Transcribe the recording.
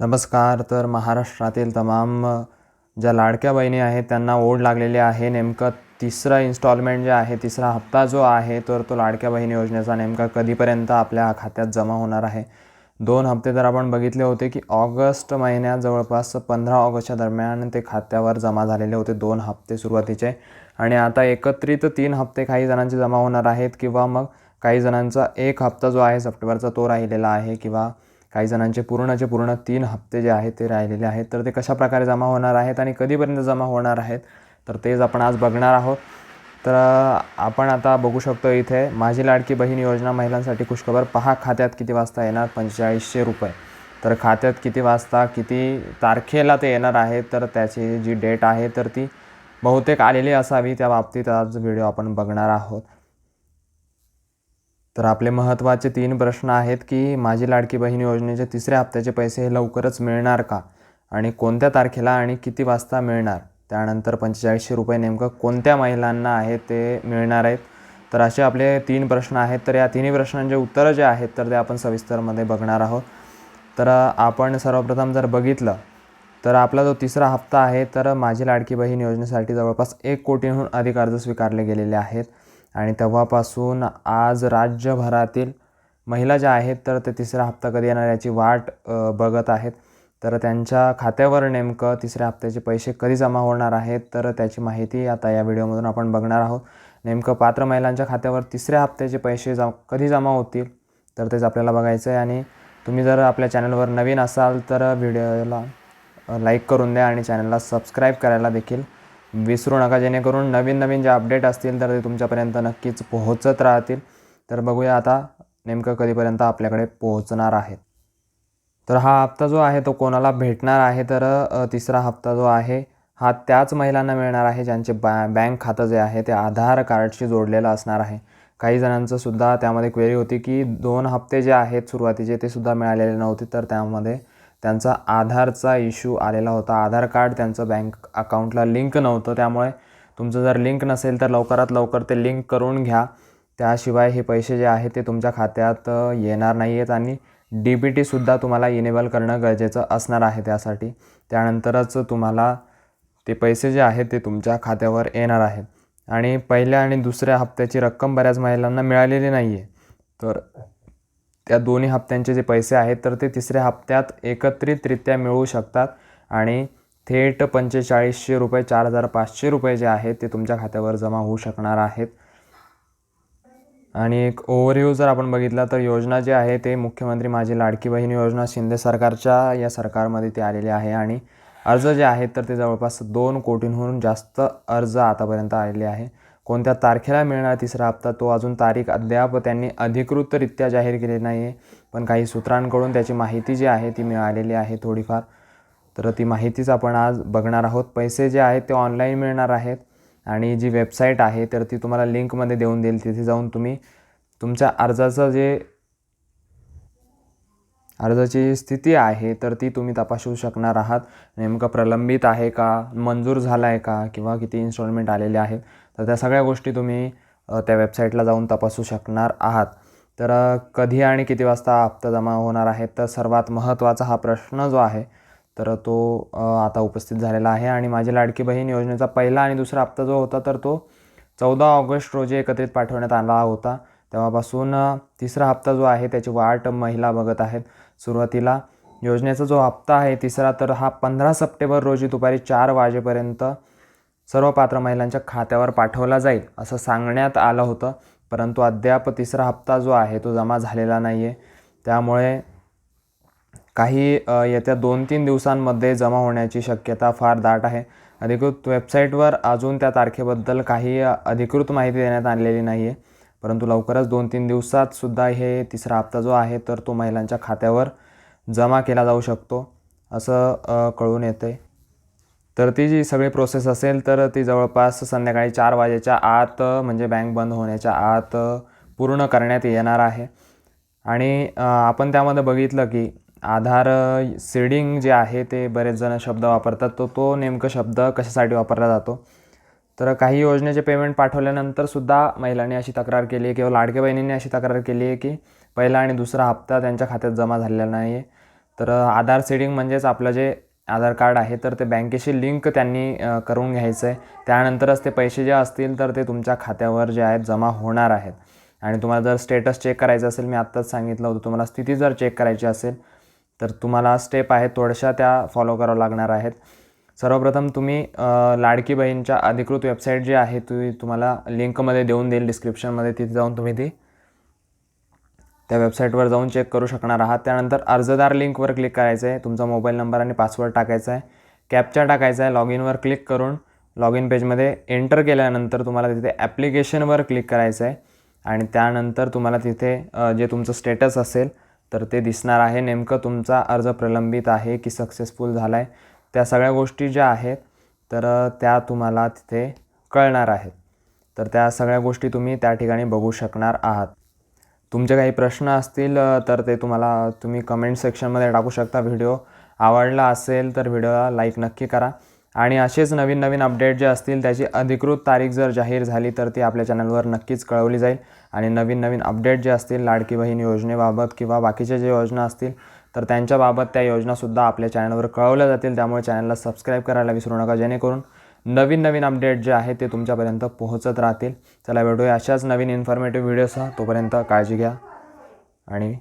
नमस्कार तर महाराष्ट्रातील तमाम ज्या लाडक्या बहिणी आहेत त्यांना ओढ लागलेली आहे. नेमकं तिसरं इन्स्टॉलमेंट जे आहे तिसरा हप्ता जो आहे तर तो लाडक्या बहिणी योजनेचा नेमका कधीपर्यंत आपल्या खात्यात जमा होणार आहे? दोन हप्ते तर आपण बघितले होते की ऑगस्ट महिन्यात जवळपास पंधरा ऑगस्टच्या दरम्यान ते खात्यावर जमा झालेले होते दोन हप्ते सुरुवातीचे. आणि आता एकत्रित तीन हप्ते काही जणांचे जमा होणार आहेत किंवा मग काही जणांचा एक हप्ता जो आहे सप्टेंबरचा तो राहिलेला आहे किंवा काही जणांचे पूर्णचे पूर्ण तीन हप्ते जे आहेत ते राहिलेले आहेत. तर ते कशा प्रकारे जमा होणार आहेत आणि कधीपर्यंत जमा होणार आहेत तर तेच आपण आज बघणार आहोत. तर आपण आता बघू शकतो इथे माझी लाडकी बहीण योजना महिलांसाठी खुशखबर. पहा खात्यात किती वाजता येणार? पंचेचाळीसशे रुपये. तर खात्यात किती वाजता किती तारखेला ते येणार आहे? तर त्याची जी डेट आहे तर ती बहुतेक आलेली असावी. त्या बाबतीत आज व्हिडिओ आपण बघणार आहोत. तर आपले महत्त्वाचे तीन प्रश्न आहेत की माझी लाडकी बहीण योजनेचे तिसऱ्या हप्त्याचे पैसे हे लवकरच मिळणार का? आणि कोणत्या तारखेला आणि किती वाजता मिळणार? त्यानंतर पंचेचाळीसशे रुपये नेमकं कोणत्या महिलांना आहे ते मिळणार आहेत? तर असे आपले तीन प्रश्न आहेत. तर या तिन्ही प्रश्नांचे उत्तरं जे आहेत तर ते आपण सविस्तरमध्ये बघणार आहोत. तर आपण सर्वप्रथम जर बघितलं तर आपला जो तिसरा हप्ता आहे तर माझी लाडकी बहीण योजनेसाठी जवळपास एक कोटीहून अधिक अर्ज स्वीकारले गेलेले आहेत. आणि तेव्हापासून आज राज्यभरातील महिला ज्या आहेत तर ते तिसरा हप्ता कधी येणार याची वाट बघत आहेत. तर त्यांच्या खात्यावर नेमकं तिसऱ्या हप्त्याचे पैसे कधी जमा होणार आहेत तर त्याची माहिती आता या व्हिडिओमधून आपण बघणार आहोत. नेमकं पात्र महिलांच्या खात्यावर तिसऱ्या हप्त्याचे पैसे जा कधी जमा होतील तर तेच आपल्याला बघायचं आहे आणि तुम्ही जर आपल्या चॅनलवर नवीन असाल तर व्हिडिओला लाईक करून द्या आणि चॅनलला सबस्क्राईब करायला देखील विसरू नका जेणेकरून नवीन नवीन जे अपडेट असतील तर ते तुमच्यापर्यंत नक्कीच पोहोचत राहतील. तर बघूया आता नेमकं कधीपर्यंत आपल्याकडे पोहोचणार आहेत. तर हा हप्ता जो आहे तो कोणाला भेटणार आहे? तर तिसरा हप्ता जो आहे हा त्याच महिलांना मिळणार आहे ज्यांचे बॅ बँक खातं जे आहे ते आधार कार्डशी जोडलेलं असणार आहे. काही जणांचं सुद्धा त्यामध्ये क्वेरी होती की दोन हप्ते जे आहेत सुरुवातीचे ते सुद्धा मिळालेले नव्हते तर त्यामध्ये त्यांचा आधारचा इश्यू आलेला होता. आधार कार्ड त्यांचं बँक अकाउंटला लिंक नव्हतं. त्यामुळे तुमचं जर लिंक नसेल तर लवकरात लवकर ते लिंक करून घ्या. त्याशिवाय हे पैसे जे आहेत ते तुमच्या खात्यात येणार नाही आहेत आणि डी बी टीसुद्धा तुम्हाला इनेबल करणं गरजेचं असणार आहे त्यासाठी. त्यानंतरच तुम्हाला ते पैसे जे आहेत ते तुमच्या खात्यावर येणार आहेत. आणि पहिल्या आणि दुसऱ्या हप्त्याची रक्कम बऱ्याच महिलांना मिळालेली नाही आहे तर त्या दोन्ही हप्त्यांचे जे पैसे आहेत तर ते तिसऱ्या हप्त्यात एकत्रितरित्या मिळू शकतात. आणि थेट पंचेचाळीसशे रुपये चार हजार पाचशे रुपये जे आहेत ते तुमच्या खात्यावर जमा होऊ शकणार आहेत. आणि एक ओव्हरव्ह्यू जर आपण बघितला तर योजना जी आहे ते मुख्यमंत्री माझी लाडकी बहीण योजना शिंदे सरकारच्या या सरकारमध्ये ते आलेले आहे. आणि अर्ज जे आहेत तर ते जवळपास दोन कोटींहून जास्त अर्ज आतापर्यंत आलेले आहे. कोणत्या तारखेला मिळणार तिसरा हप्ता तो अजून तारीख अद्याप त्यांनी अधिकृतरित्या जाहीर केली नाही आहे पण काही सूत्रांकडून त्याची माहिती जी आहे ती मिळालेली आहे थोडीफार. तर ती माहितीच आपण आज बघणार आहोत. पैसे जे आहेत ते ऑनलाईन मिळणार आहेत आणि जी वेबसाईट आहे तर ती तुम्हाला लिंकमध्ये देऊन देईल. तिथे जाऊन तुम्ही तुमच्या अर्जाचं जे अर्जाची स्थिती आहे तर ती तुम्ही तपासू शकणार आहात. नेमकं प्रलंबित आहे का? मंजूर झाला आहे का? किंवा किती इन्स्टॉलमेंट आलेले आहेत? तर त्या सगळ्या गोष्टी तुम्ही त्या वेबसाईटला जाऊन तपासू शकणार आहात. तर कधी आणि किती वाजता हप्ता जमा होणार आहे? तर सर्वात महत्त्वाचा हा प्रश्न जो आहे तर तो आता उपस्थित झालेला आहे. आणि माझी लाडकी बहीण योजनेचा पहिला आणि दुसरा हप्ता जो होता तर तो चौदा ऑगस्ट रोजी एकत्रित पाठवण्यात आला होता. तेव्हापासून तिसरा हप्ता जो आहे त्याची वाट महिला बघत आहेत. सुरुवातीला. योजनेचा जो हप्ता आहे तिसरा तर हा पंधरा सप्टेंबर रोजी दुपारी चार वाजेपर्यंत सर्व पात्र महिलांच्या खात्यावर पाठवला जाईल असं सांगण्यात आलं होतं. परंतु अद्याप तिसरा हप्ता जो आहे तो जमा झालेला नाही आहे त्यामुळे काही येत्या दोन तीन दिवसांमध्ये जमा होण्याची शक्यता फार दाट आहे. अधिकृत वेबसाईटवर अजून त्या तारखेबद्दल काही अधिकृत माहिती देण्यात आलेली नाही आहे परंतु लवकरच दोन तीन दिवसात सुद्धा हे तिसरा हप्ता जो आहे तर तो महिलांच्या खात्यावर जमा केला जाऊ शकतो असं कळून येते तर ती जी सगळी प्रोसेस असेल तर ती जवळपास संध्याकाळी चार वाजेच्या आत म्हणजे बँक बंद होण्याच्या आत पूर्ण करण्यात येणार आहे. आणि आपण त्यामध्ये बघितलं की आधार सीडिंग जे आहे ते बरेच जण शब्द वापरतात. तो तो नेमकं शब्द कशासाठी वापरला जातो? तर काही योजनेचे पेमेंट पाठवल्यानंतर सुद्धा महिलांनी अशी तक्रार केली आहे किंवा लाडक्या बहिणींनी अशी तक्रार केली आहे की पहिला आणि दुसरा हप्ता त्यांच्या खात्यात जमा झालेला नाही आहे. तर आधार सेडिंग म्हणजेच आपलं जे आधार कार्ड आहे तर ते बँकेशी लिंक त्यांनी करून घ्यायचं आहे त्यानंतरच ते पैसे जे असतील तर ते तुमच्या खात्यावर जे आहेत जमा होणार आहेत. आणि तुम्हाला जर स्टेटस चेक करायचं असेल मी आत्ताच सांगितलं होतं तुम्हाला स्थिती जर चेक करायची असेल तर तुम्हाला स्टेप आहेत थोड्याशा त्या फॉलो करावं लागणार आहेत. सर्वप्रथम तुम्ही लाडकी बहीणच्या अधिकृत वेबसाईट जी आहे ती तुम्हाला लिंकमध्ये देऊन देईल डिस्क्रिप्शनमध्ये तिथे जाऊन तुम्ही ती त्या वेबसाईटवर जाऊन चेक करू शकणार आहात. त्यानंतर अर्जदार लिंकवर क्लिक करायचं आहे तुमचा मोबाईल नंबर आणि पासवर्ड टाकायचा आहे कॅपचा टाकायचा आहे लॉग इनवर क्लिक करून लॉग इन पेजमध्ये एंटर केल्यानंतर तुम्हाला तिथे ॲप्लिकेशनवर क्लिक करायचं आहे आणि त्यानंतर तुम्हाला तिथे जे तुमचं स्टेटस असेल तर ते दिसणार आहे. नेमकं तुमचा अर्ज प्रलंबित आहे की सक्सेसफुल झाला आहे त्या सगळ्या गोष्टी ज्या आहेत तर त्या तुम्हाला तिथे कळणार आहेत. तर त्या सगळ्या गोष्टी तुम्ही त्या ठिकाणी बघू शकणार आहात. तुमचे काही प्रश्न असतील तर ते तुम्हाला तुम्ही कमेंट सेक्शनमध्ये टाकू शकता. व्हिडिओ आवडला असेल तर व्हिडिओला लाईक नक्की करा. आणि असेच नवीन नवीन अपडेट जे असतील त्याची अधिकृत तारीख जर जाहीर झाली तर ती आपल्या चॅनलवर नक्कीच कळवली जाईल. आणि नवीन नवीन अपडेट जे असतील लाडकी बहीण योजनेबाबत किंवा बाकीच्या जे योजना असतील तर त्यांच्याबाबत त्या योजनासुद्धा आपल्या चॅनलवर कळवल्या जातील. त्यामुळे चॅनलला सबस्क्राईब करायला विसरू नका. जेणेकरून नवीन नवीन अपडेट जे आहे ते तुमच्यापर्यंत पोहोचत राहतील. चला भेटूया अशाच नवीन इन्फॉर्मेटिव्ह व्हिडिओसह तोपर्यंत काळजी घ्या आणि